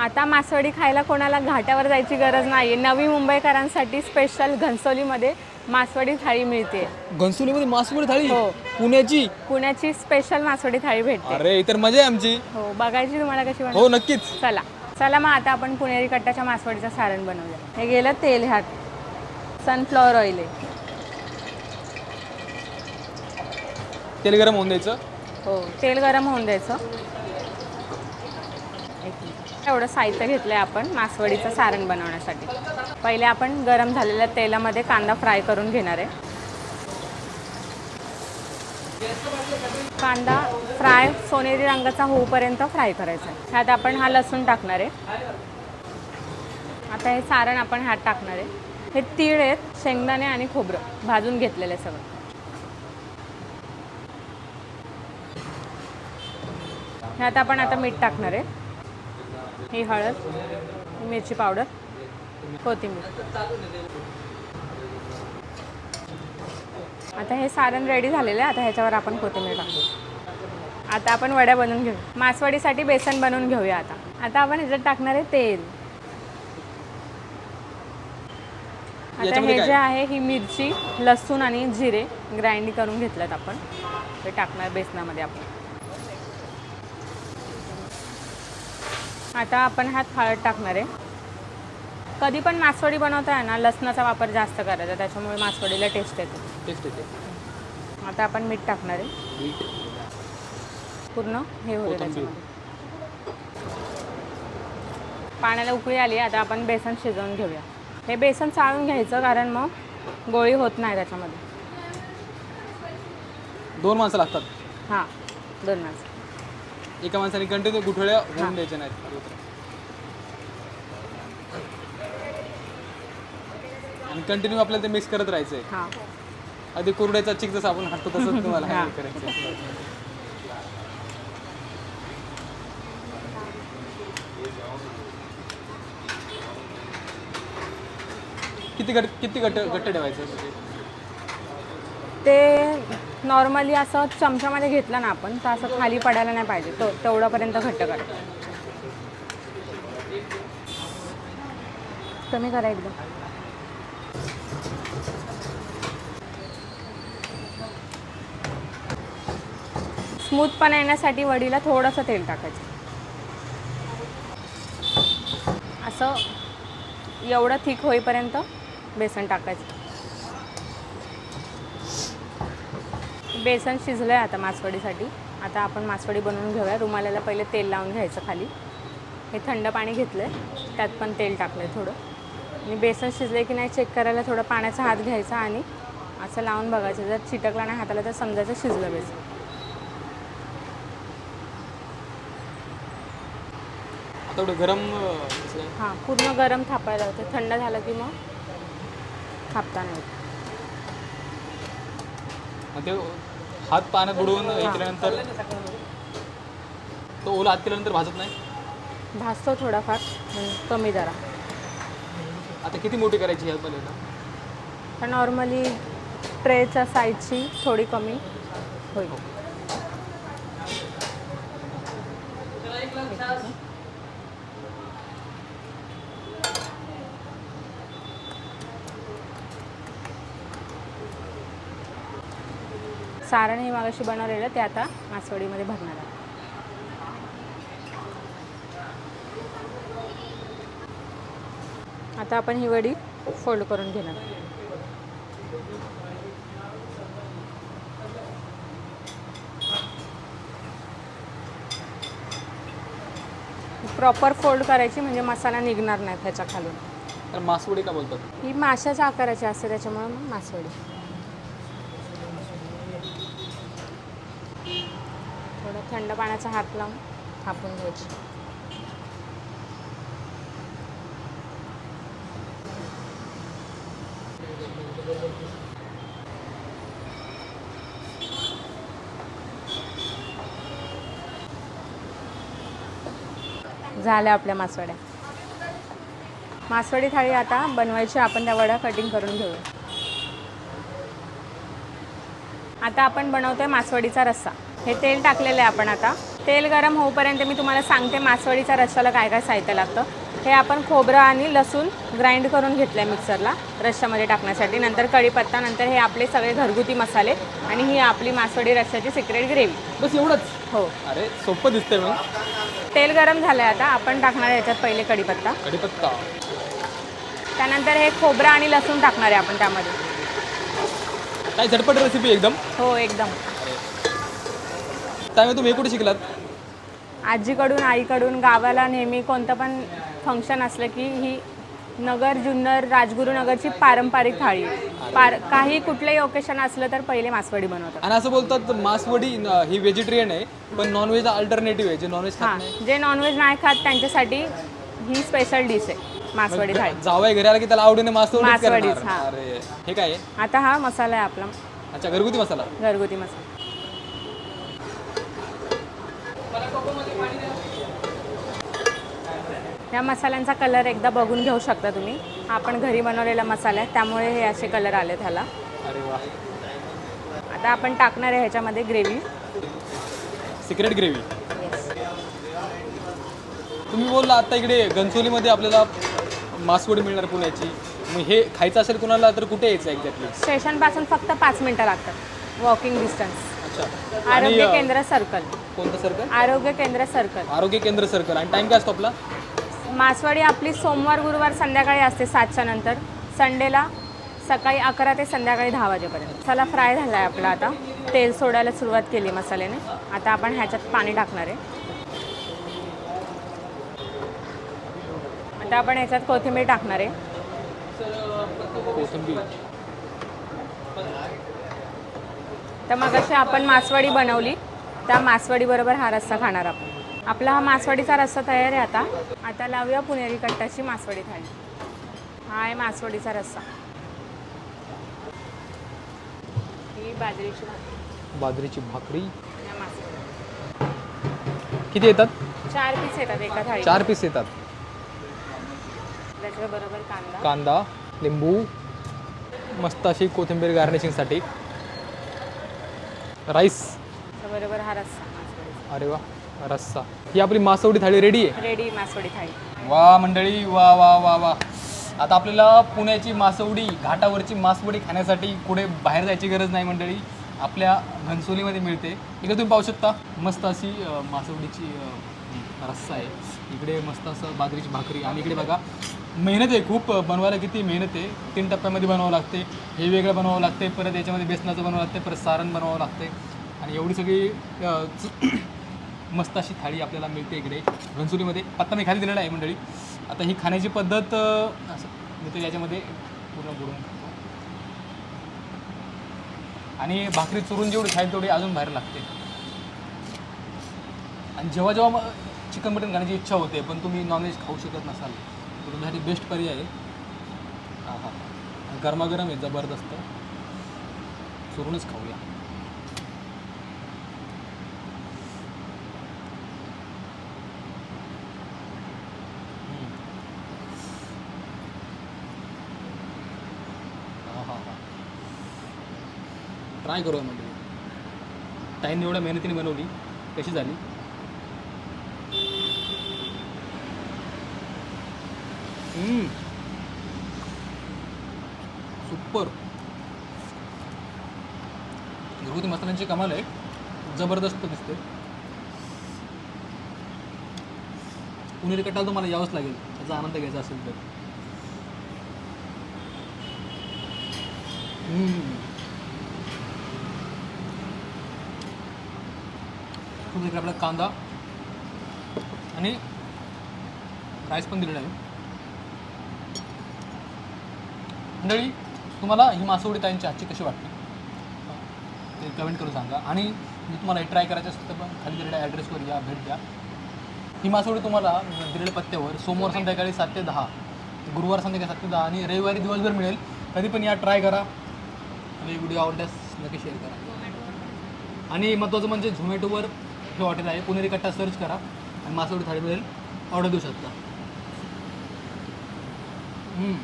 आता मासवडी खायला कोणाला घाटावर जायची गरज नाही नवी मुंबईकरांसाठी स्पेशल घनसोलीमध्ये मासवडी थाळी मिळते. घनसोलीमध्ये मासवडी थाळी? हो. पुण्याची? पुण्याची स्पेशल मासवडी थाळी भेटते. अरे इतर मजा आहे आमची. हो बघायची तुम्हाला कशी हो नक्कीच. चला. चला मग आता आपण पुणेरी कट्ट्याच्या मासवडीचं सारण बनवूया. हे गेलं तेल ह्यात. सनफ्लॉवर ऑइल आहे. तेल गरम होऊन द्यायचं. हो तेल गरम होऊन द्यायचं. एवढं साहित्य घेतलं आहे आपण मासवडीचं सारण बनवण्यासाठी. पहिले आपण गरम झालेल्या तेलामध्ये कांदा फ्राय करून घेणार आहे. कांदा फ्राय सोनेरी रंगाचा होऊपर्यंत फ्राय करायचा आहे. ह्यात आपण हा लसूण टाकणार आहे. आता हे सारण आपण ह्यात टाकणार आहे. हे तीळ आहेत शेंगदाणे आणि खोबरं भाजून घेतलेलं आहे सगळं. ह्यात आपण आता मीठ टाकणार आहे. ही हळद मिरची पावडर कोथिंबीर. आता हे सारण रेडी झालेलं आहे. आता ह्याच्यावर आपण कोथिंबीर टाकू. आता आपण वड्या बनवून घेऊ. मासवडीसाठी बेसन बनवून घेऊया आता. आता आपण ह्याच्यात टाकणार आहे तेल. आता हे? जे आहे ही मिरची लसूण आणि जिरे ग्राइंड करून घेतल्यात आपण. ते टाकणार बेसनामध्ये आपण. आता आपण ह्यात हळद टाकणार आहे. कधी पण मासवडी बनवताय ना लसणाचा वापर जास्त करायचा त्याच्यामुळे मासवडीला टेस्ट येते. टेस्ट येते. आता आपण मीठ टाकणार आहे. मीठ. पूर्ण हे होते कोथिंबीर. त्याच्यामध्ये. पाण्याला उकळी आली आता आपण बेसन शिजवून घेऊया. हे बेसन चाळून घ्यायचं कारण मग गोळी होत नाही त्याच्यामध्ये. दोन माणसं लागतात. हां दोन माणसं. एका माणसाने कंटिन्यू गुठळ्या होऊन द्यायच्या नाहीत. आणि कंटिन्यू आपल्याला ते मिक्स करत राहायचंय. हां. आधी कुरड्याचा चिक जसं आपण हाटतो तसंच तुम्हाला हा. करायचं किती घट किती घट्ट घट्ट ठेवायचं? ते नॉर्मली असं चमच्यामध्ये घेतलं ना आपण तर असं खाली पडायला नाही पाहिजे. तो तेवढ्यापर्यंत घट्ट करायचं कमी करा एकदम. स्मूथपणा येण्यासाठी वडीला थोडंसं तेल टाकायचं. असं एवढं थिक होईपर्यंत बेसन टाकायचं. बेसन शिजलं आहे आता मासवडीसाठी. आता आपण मासवडी बनवून घेऊया. रुमालाला पहिले तेल लावून घ्यायचं खाली. हे थंड पाणी घेतलं आहे त्यात पण तेल टाकलं आहे थोडं. आणि बेसन शिजले की नाही चेक करायला थोडं पाण्याचा हात घ्यायचा आणि असं लावून बघायचं. जर चिटकला नाही हाताला तर समजायचं शिजलं बेसन. एवढं गरम? हां पूर्ण गरम थापायला होते थंड झालं की मग थापता नाही आणि ते हात पाण्यात बुडवून हे केल्यानंतर तो ओला हात केल्यानंतर भाजत नाही? भाजतो थोडाफार कमी जरा. आता किती मोठी करायची ह्यात मला पण नॉर्मली ट्रेच्या साईजची थोडी कमी होईल. सारण हे मागाशी बनवलेलं ते आता मासवडीमध्ये भरणार आहे. आता आपण ही वडी फोल्ड करून घेणार. प्रॉपर फोल्ड करायची म्हणजे मसाला निघणार नाही त्याच्या खालून. तर मासवडी का बोलतात? ही माशाच्या आकाराची असते त्याच्यामुळे मग मासवडी. थंड पाण्याचा हात लावून थापून घ्यायची. झाल्या आपल्या मासवड्या. मासवडी थाळी आता बनवायची. आपण त्या वड्या कटिंग करून घेऊ. आता आपण बनवतोय मासवडीचा रस्सा. हे तेल टाकलेलं आहे आपण आता. तेल गरम होऊपर्यंत मी तुम्हाला सांगते मासवडीच्या रश्श्याला काय काय साहित्य लागतं. हे आपण खोबरं आणि लसूण ग्राइंड करून घेतलं आहे मिक्सरला रश्श्यामध्ये टाकण्यासाठी. नंतर कढीपत्ता नंतर हे आपले सगळे घरगुती मसाले आणि ही आपली मासवडी रश्श्याची सिक्रेट ग्रेव्ही बस एवढंच? हो. अरे सोपं दिसतंय मग. तेल गरम झालं आहे आता. आपण टाकणार आहे याच्यात पहिले कढीपत्ता. कढीपत्ता. त्यानंतर हे खोबरं आणि लसूण टाकणार आहे आपण त्यामध्ये. काय झटपट रेसिपी एकदम? हो एकदम. त्यामुळे तुम्ही हे कुठे शिकलात? आजीकडून आईकडून गावाला नेहमी कोणतं पण फंक्शन असलं की ही नगर जुन्नर राजगुरुनगरची पारंपरिक थाळी. पार काही कुठलंही ओकेशन असलं तर पहिले मासवडी बनवतात. आणि असं बोलतात मासवडी न- ही व्हेजिटेरियन आहे पण नॉनव्हेज अल्टरनेटिव्ह आहे जे नॉनव्हेज खात हां जे नॉनव्हेज नाही खात त्यांच्यासाठी ही स्पेशल डिश आहे मासवडी थाळी. जावाय घरी आला की त्याला आवडीने मासवडीच मासवडीच, करणार. हा. अरे हे काय आहे? आता हा मसाला आहे आपला. अच्छा घरगुती मसाला? घरगुती मसाला. या मसाल्यांचा कलर एकदा बघून घेऊ शकता तुम्ही. हा आपण घरी बनवलेला मसाला आहे त्यामुळे हे असे कलर आले त्याला. आता आपण टाकणार आहे ह्याच्यामध्ये ग्रेव्ही. Secret gravy? तुम्ही बोलला आता इकडे घनसोलीमध्ये आपल्याला मासवडी मिळणार पुण्याची. मग हे खायचं असेल कुणाला तर कुठे यायचं एक्झॅक्टली स्टेशनपासून फक्त पाच मिनटं लागतात वॉकिंग डिस्टन्स अच्छा. आणि आरोग्य अ, केंद्र सर्कल. कोणतं सर्कल? आरोग्य केंद्र सर्कल. आरोग्य केंद्र सर्कल. आणि टाइम काय असतो आपला? मासवाडी आपली सोमवार गुरुवार संध्याकाळी असते सातच्या नंतर. संडेला सकाळी अकरा ते संध्याकाळी दहा वाजेपर्यंत. चला फ्राय झाला आहे आपला आता. तेल सोडायला सुरुवात केली मसाल्याने. आता आपण ह्याच्यात पाणी टाकणार आहे. आता आपण ह्याच्यात कोथिंबीर टाकणार आहे. कोथिंबीर. तर मग अशी आपण मासवडी बनवली. त्या मासवडी बरोबर हा रस्सा खाणार आपण. आपला हा मासवडीचा रस्सा तयार आहे आता. आता लावूया पुणेरी कट्टाची मासवडी थाळी. हा आहे मासवडीचा रस्सा. ही बाजरीची भाकरी. बाजरीची भाकरी. किती येतात? चार पीस येतात एका थाळी चार पीस येतात. त्याच्याबरोबर कांदा. कांदा लिंबू मस्त अशी कोथिंबीर गार्निशिंगसाठी. राईस. बरोबर हा रस्सा. अरे वा रस्सा. ही आपली मासवडी थाळी रेडी आहे? रेडी मासवडी थाळी. वा मंडळी वा वा वा वा. आता आपल्याला पुण्याची मासवडी घाटावरची मासवडी खाण्यासाठी कुठे बाहेर जायची गरज नाही मंडळी. आपल्या घनसोलीमध्ये मिळते. इकडे तुम्ही पाहू शकता मस्त अशी मासवडीची रस्सा आहे. इकडे मस्त असं बाजरीची भाकरी आणि इकडे बघा मेहनत आहे खूप. बनवायला किती मेहनत आहे. तीन टप्प्यामध्ये बनवावं लागते. हे वेगळं बनवावं लागते. परत याच्यामध्ये बेसनाचं बनवावं लागते. परत सारण बनवावं लागते. आणि एवढी सगळी मस्त अशी थाळी आपल्याला मिळते इकडे. घनसोलीमध्ये. पत्ता मी खाली दिलेला आहे मंडळी. आता ही खाण्याची पद्धत असं मी तर याच्यामध्ये पूर्ण बुडून आणि भाकरी चुरून जेवढी खाईल तेवढी अजून बाहेर लागते. आणि जेव्हा जेव्हा मग चिकन मटन खाण्याची इच्छा होते पण तुम्ही नॉनव्हेज खाऊ शकत नसाल तर तुमच्यासाठी बेस्ट पर्याय आहे. हां हां. गरमागरम आहे जबरदस्त. चुरूनच खाऊया हां हां हां ट्राय करूया म्हणजे ताईंनी एवढ्या मेहनतीने बनवली कशी झाली? सुपर. घरगुती मसाल्यांची कमाल आहे. जबरदस्त दिसते. पुणेरी कटाल तुम्हाला यावंच लागेल त्याचा आनंद घ्यायचा असेल तर. हम्म. इकडे आपला कांदा. आणि राईस पण दिलेला आहे. मंडळी तुम्हाला ही मासवडी ताईंची आजची कशी वाटते ते कमेंट करून सांगा. आणि जर तुम्हाला हे ट्राय करायचं असेल तर पण खाली दिलेल्या ॲड्रेसवर या भेट द्या. ही मासवडी तुम्हाला दिलेल्या पत्त्यावर सोमवार संध्याकाळी सात ते दहा गुरुवार संध्याकाळी सात ते दहा आणि रविवारी दिवसभर मिळेल. कधी पण या ट्राय करा. आणि व्हिडिओ आवडल्यास नक्की शेअर करा. आणि महत्त्वाचं म्हणजे झोमॅटोवर हे हॉटेल आहे पुणेरी कट्टा सर्च करा आणि मासवडी थाळी मिळेल ऑर्डर देऊ शकता हम्म.